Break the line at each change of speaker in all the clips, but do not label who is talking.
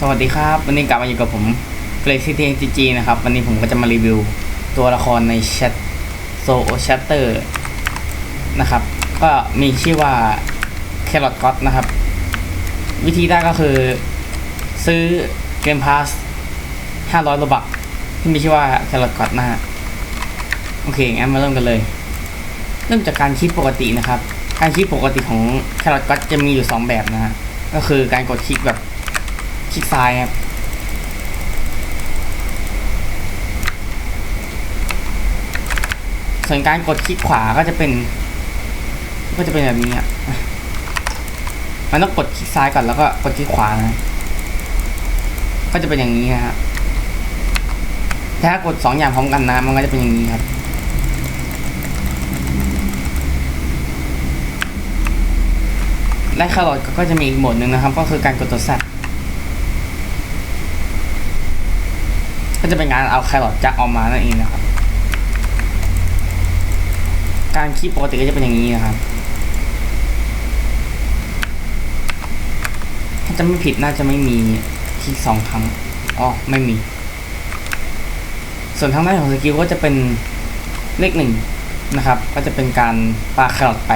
สวัสดีครับ วันนี้กลับมาอยู่กับผมเกรซิตี้จีจีนะครับ วันนี้ผมก็จะมารีวิวตัวละครในแชทโซแชตเตอร์นะครับ ก็มีชื่อว่าแครอทก็ t นะครับ วิธีได้ก็คือ ซื้อเกมพาส500โลบักที่มีชื่อว่าแครอทก็ t นะฮะโอเคงั้นมาเริ่มกันเลย เริ่มจากการคลิกปกตินะครับ การคลิกปกติของแครอทก็ t จะมีอยู่ 2 แบบนะฮะก็คือการกดคลิกแบบ ลิกซ้ายครับส่วนการกดคลิกขวาก็จะเป็น ก็จะเป็นแบบนี้อะมันต้องกดคลิกซ้ายก่อนแล้วก็กดคลิกขวานะก็จะเป็นอย่างนี้นะฮะแต่ถ้ากดสองอย่างพร้อมกันนะมันก็จะเป็นอย่างนี้ครับและคาร์ลก็จะมีอีกโหมดหนึ่งนะครับ ก็คือการกดตัว Z ก็จะเป็นการเอาแครอทจากออกมานั่นเองนะครับ การคีบปกติก็จะเป็นอย่างนี้นะครับถ้าจะไม่ผิดน่าจะไม่มีคลิกสองครั้งอ๋อไม่มี ส่วนทางด้านของสกิลก็จะเป็นเลขหนึ่งนะครับ ก็จะเป็นการปาแครอทไป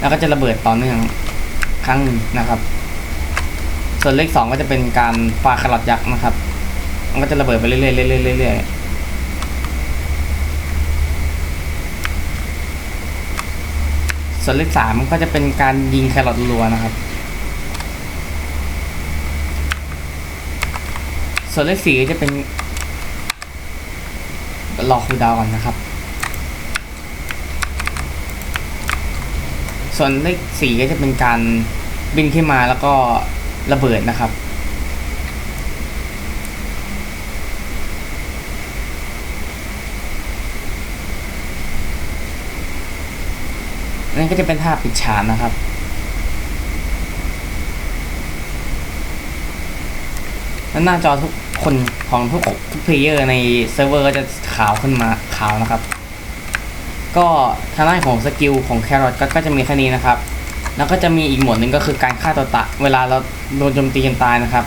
แล้วก็จะระเบิดต่อเนื่องครั้งหนึ่งนะครับ ส่วนเลขสองก็จะเป็นการปาแครอทยักษ์นะครับ มันก็จะระเบิดไปเรื่อยๆเรื่อยๆเรื่อยๆส่วนเลขสามก็จะเป็นการยิงแครอทรัวนะครับ ส่วนเลขสี่จะเป็นรอคูดาวก่อนนะครับ ส่วนเลขสี่ก็จะเป็นการบินขึ้นมาแล้วก็ระเบิดนะครับ นั่นก็จะเป็นท่าปิดฉากนะครับ แล้วหน้าจอทุกคนของทุกทุกเพลเยอร์ในเซิร์ฟเวอร์ก็จะขาวขึ้นมาขาวนะครับ ก็ทางด้านของสกิลของแครอทก็จะมีแค่นี้นะครับ แล้วก็จะมีอีกหมวดหนึ่งก็คือการฆ่าตัวตะเวลาเราโดนโจมตีจนตายนะครับ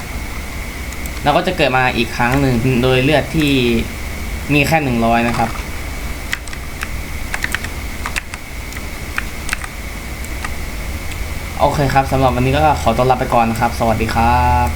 เราก็จะเกิดมาอีกครั้งหนึ่งโดยเลือดที่มีแค่หนึ่งร้อยนะครับ โอเคครับสำหรับวันนี้ก็ขอตัวลาไปก่อนนะครับ สวัสดีครับ